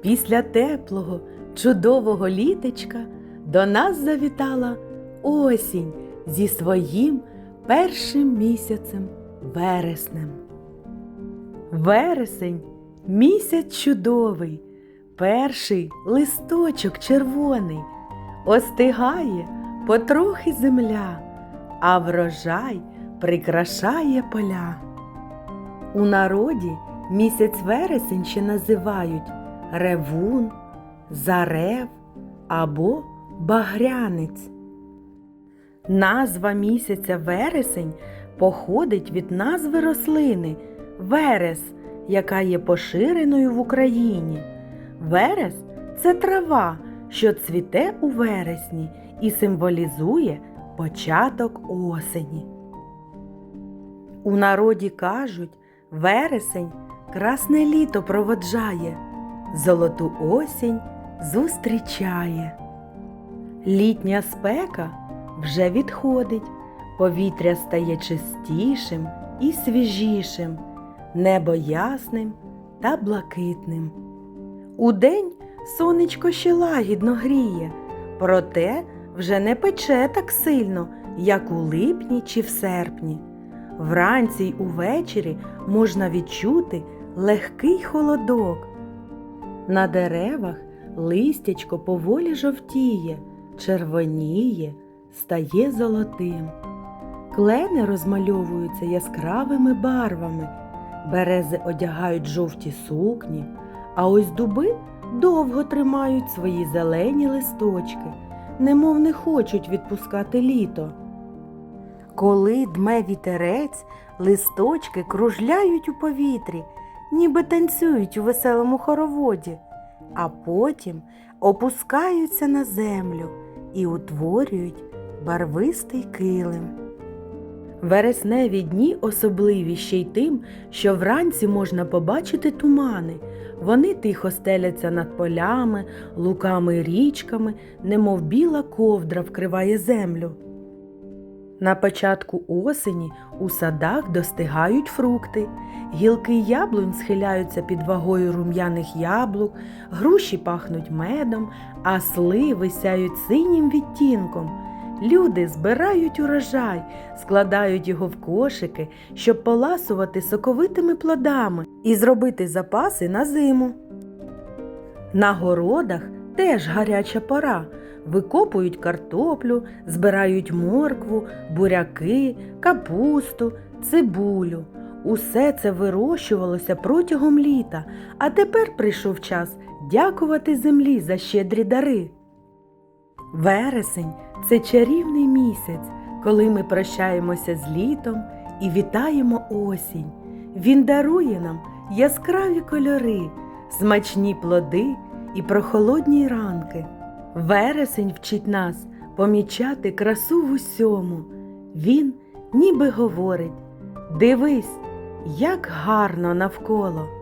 Після теплого, чудового літечка до нас завітала осінь зі своїм першим місяцем вереснем. Вересень місяць чудовий, перший листочок червоний, остигає потрохи земля, а врожай прикрашає поля. У народі місяць вересень ще називають ревун, зарев або багрянець. Назва місяця вересень походить від назви рослини верес, яка є поширеною в Україні. Верес це трава, що цвіте у вересні і символізує початок осені. У народі кажуть, вересень красне літо проводжає, золоту осінь зустрічає. Літня спека вже відходить, повітря стає чистішим і свіжішим, небо ясним та блакитним. Удень сонечко ще лагідно гріє, проте вже не пече так сильно, як у липні чи в серпні. Вранці й увечері можна відчути легкий холодок. На деревах листячко поволі жовтіє, червоніє, стає золотим. Клени розмальовуються яскравими барвами, берези одягають жовті сукні, а ось дуби довго тримають свої зелені листочки, немов не хочуть відпускати літо. Коли дме вітерець, листочки кружляють у повітрі, ніби танцюють у веселому хороводі, а потім опускаються на землю і утворюють барвистий килим. Вересневі дні особливі ще й тим, що вранці можна побачити тумани. Вони тихо стеляться над полями, луками й річками, немов біла ковдра вкриває землю. На початку осені у садах достигають фрукти, гілки яблунь схиляються під вагою рум'яних яблук, груші пахнуть медом, а сливи сяють синім відтінком. Люди збирають урожай, складають його в кошики, щоб поласувати соковитими плодами і зробити запаси на зиму. На городах теж гаряча пора. Викопують картоплю, збирають моркву, буряки, капусту, цибулю. Усе це вирощувалося протягом літа, а тепер прийшов час дякувати землі за щедрі дари. Вересень це чарівний місяць, коли ми прощаємося з літом і вітаємо осінь. Він дарує нам яскраві кольори, смачні плоди і прохолодні ранки. Вересень вчить нас помічати красу в усьому. Він ніби говорить: Дивись, як гарно навколо.